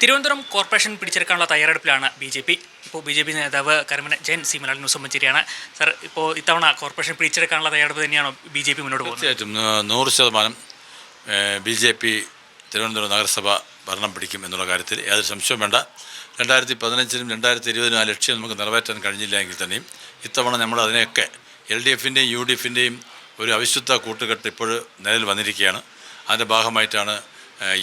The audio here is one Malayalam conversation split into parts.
തിരുവനന്തപുരം കോർപ്പറേഷൻ പിടിച്ചെടുക്കാനുള്ള തയ്യാറെടുപ്പിലാണ് ബി ജെ പി. ഇപ്പോൾ ബി ജെ പി നേതാവ് കരമന ജയൻ സി ന്യൂസ് മഞ്ചേരിയാണ് സർ ഇപ്പോൾ ഇത്തവണ കോർപ്പറേഷൻ പിടിച്ചെടുക്കാനുള്ള തയ്യാറെടുപ്പ് തന്നെയാണോ ബി ജെ പി മുന്നോട്ട് പോകുന്നത്? തീർച്ചയായിട്ടും. നൂറ് ശതമാനം ബി ജെ പി തിരുവനന്തപുരം നഗരസഭ ഭരണം പിടിക്കും എന്നുള്ള കാര്യത്തിൽ യാതൊരു സംശയവും വേണ്ട. രണ്ടായിരത്തി പതിനഞ്ചിനും രണ്ടായിരത്തി ഇരുപതിനും ആ ലക്ഷ്യം നമുക്ക് നിറവേറ്റാൻ കഴിഞ്ഞില്ല എങ്കിൽ തന്നെയും ഇത്തവണ നമ്മൾ അതിനെയൊക്കെ എൽ ഡി എഫിന്റെയും യു ഡി എഫിന്റെയും ഒരു അവിശുദ്ധ കൂട്ടുകെട്ട് ഇപ്പോൾ നിലയിൽ വന്നിരിക്കുകയാണ്. അതിന്റെ ഭാഗമായിട്ടാണ്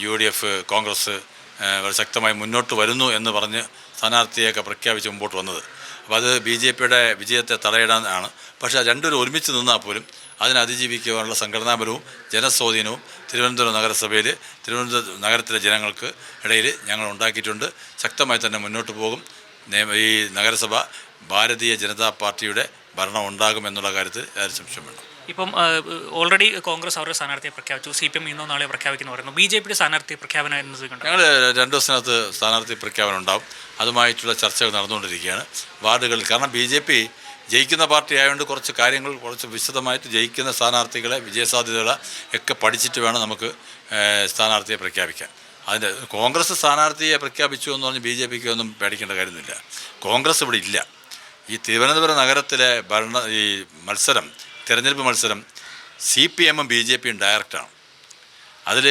യു ഡി എഫ് കോൺഗ്രസ് വളരെ ശക്തമായി മുന്നോട്ട് വരുന്നു എന്ന് പറഞ്ഞ് സ്ഥാനാർത്ഥിയൊക്കെ പ്രഖ്യാപിച്ച് മുമ്പോട്ട് വന്നത്. അപ്പോൾ അത് ബി ജെ പിയുടെ വിജയത്തെ തടയിടാനാണ് പക്ഷേ രണ്ടുപേരും ഒരുമിച്ച് നിന്നാൽ പോലും അതിനെ അതിജീവിക്കുവാനുള്ള സംഘടനാപരവും ജനസ്വാധീനവും തിരുവനന്തപുരം നഗരസഭയിൽ തിരുവനന്തപുരം നഗരത്തിലെ ജനങ്ങൾക്ക് ഇടയിൽ ഞങ്ങൾ ഉണ്ടാക്കിയിട്ടുണ്ട്. ശക്തമായി തന്നെ മുന്നോട്ട് പോകും. ഈ നഗരസഭ ഭാരതീയ ജനതാ പാർട്ടിയുടെ ഭരണം ഉണ്ടാകും എന്നുള്ള കാര്യത്തിൽ സംശയം വേണ്ട ഇപ്പം ഓൾറെഡി കോൺഗ്രസ് അവരുടെ സ്ഥാനാർത്ഥിയെ പ്രഖ്യാപിച്ചു. സി പി എം ഇന്നോ നാളെ പ്രഖ്യാപിക്കുന്നു പറയുന്നു. ബി ജെ പിയുടെ സ്ഥാനാർത്ഥി പ്രഖ്യാപനം എന്നത് കണ്ടു. ഞങ്ങൾ രണ്ട് ദിവസത്തിനകത്ത് സ്ഥാനാർത്ഥി പ്രഖ്യാപനം ഉണ്ടാവും. അതുമായിട്ടുള്ള ചർച്ചകൾ നടന്നുകൊണ്ടിരിക്കുകയാണ്. വാർഡുകളിൽ കാരണം ബി ജെ പി ജയിക്കുന്ന പാർട്ടി ആയതുകൊണ്ട് കുറച്ച് കാര്യങ്ങൾ കുറച്ച് വിശദമായിട്ട് ജയിക്കുന്ന സ്ഥാനാർത്ഥികളെ വിജയസാധ്യതകളെ ഒക്കെ പഠിച്ചിട്ട് വേണം നമുക്ക് സ്ഥാനാർത്ഥിയെ പ്രഖ്യാപിക്കാൻ. അതിന്റെ കോൺഗ്രസ് സ്ഥാനാർത്ഥിയെ പ്രഖ്യാപിച്ചു എന്ന് പറഞ്ഞ് ബി ജെ പിക്ക് ഒന്നും പേടിക്കേണ്ട കാര്യമൊന്നുമില്ല. കോൺഗ്രസ് ഇവിടെ ഇല്ല. ഈ തിരുവനന്തപുരം നഗരത്തിലെ ഭരണ ഈ മത്സരം തിരഞ്ഞെടുപ്പ് മത്സരം സി പി എമ്മും ബി ജെ പിയും ഡയറക്റ്റാണ് അതിൽ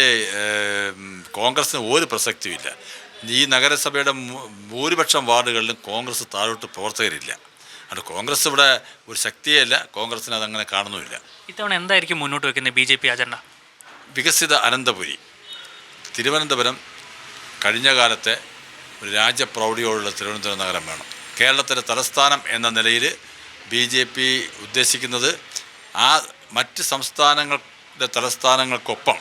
കോൺഗ്രസിന് ഒരു പ്രസക്തിയുമില്ല ഈ നഗരസഭയുടെ ഭൂരിപക്ഷം വാർഡുകളിലും കോൺഗ്രസ് താഴോട്ട് പ്രവർത്തകരില്ല. അത് കോൺഗ്രസ് ഇവിടെ ഒരു ശക്തിയല്ല കോൺഗ്രസിന് അതങ്ങനെ കാണുന്നുമില്ല. ഇത്തവണ എന്തായിരിക്കും മുന്നോട്ട് വെക്കുന്നത് ബി ജെ പി അജണ്ട? വികസിത അനന്തപുരി. തിരുവനന്തപുരം കഴിഞ്ഞ കാലത്തെ ഒരു രാജ്യപ്രൗഢിയോടുള്ള തിരുവനന്തപുരം നഗരം വേണം. കേരളത്തിന്റെ തലസ്ഥാനം എന്ന നിലയിൽ ബി ജെ പി ഉദ്ദേശിക്കുന്നത് ആ മറ്റ് സംസ്ഥാനങ്ങളുടെ തലസ്ഥാനങ്ങൾക്കൊപ്പം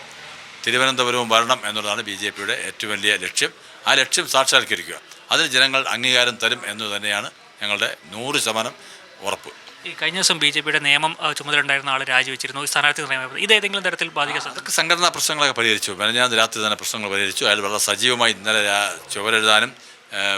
തിരുവനന്തപുരവും വരണം എന്നുള്ളതാണ് ബി ജെ പിയുടെ ഏറ്റവും വലിയ ലക്ഷ്യം. ആ ലക്ഷ്യം സാക്ഷാത്കരിക്കുക. അതിന് ജനങ്ങൾ അംഗീകാരം തരും എന്നു തന്നെയാണ് ഞങ്ങളുടെ നൂറ് ശതമാനം ഉറപ്പ്. ഈ കഴിഞ്ഞ ദിവസം ബി ജെ പിയുടെ നിയമം ചുമതല ഉണ്ടായിരുന്ന ആൾ രാജിവെച്ചിരുന്നു. ഈ സ്ഥാനാർത്ഥി നിയമം. ഇത് ഏതെങ്കിലും തരത്തിൽ ബാധിക്കാൻ അതൊക്കെ സംഘടനാ പ്രശ്നങ്ങളൊക്കെ പരിഹരിച്ചു. ഞാൻ രാത്രി തന്നെ പ്രശ്നങ്ങൾ പരിഹരിച്ചു. അയാൾ വളരെ സജീവമായി ഇന്നലെ ചുവരെഴുതാനും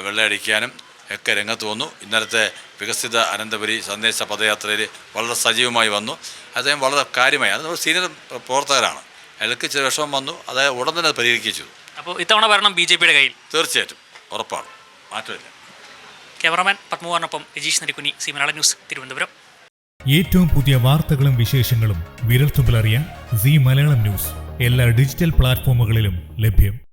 വെള്ളയടിക്കാനും ഒക്കെ രംഗത്ത് വന്നു. ഇന്നലത്തെ വികസിത അനന്തപുരി സന്ദേശ പദയാത്രയിൽ വളരെ സജീവമായി വന്നു. അദ്ദേഹം വളരെ കാര്യമായി അത് നമ്മൾ സീനിയർ പ്രവർത്തകരാണ്. അയാൾക്ക് ചില വിഷമം വന്നു അതായത് ഉടൻ തന്നെ അത് പരിഹരിക്കിച്ചു അപ്പോൾ ഇത്തവണ ഭരണം ബി ജെ പിയുടെ കയ്യിൽ? തീർച്ചയായിട്ടും ഉറപ്പാണ്. മാറ്റമില്ല. ക്യാമറമാൻ പത്മകുമാറിനൊപ്പം രജീഷ് നരിക്കുനി സി മലയാള ന്യൂസ് തിരുവനന്തപുരം. ഏറ്റവും പുതിയ വാർത്തകളും വിശേഷങ്ങളും വിരൽത്തുമ്പിലറിയാൻ സി മലയാളം ന്യൂസ്. എല്ലാ ഡിജിറ്റൽ പ്ലാറ്റ്ഫോമുകളിലും ലഭ്യം.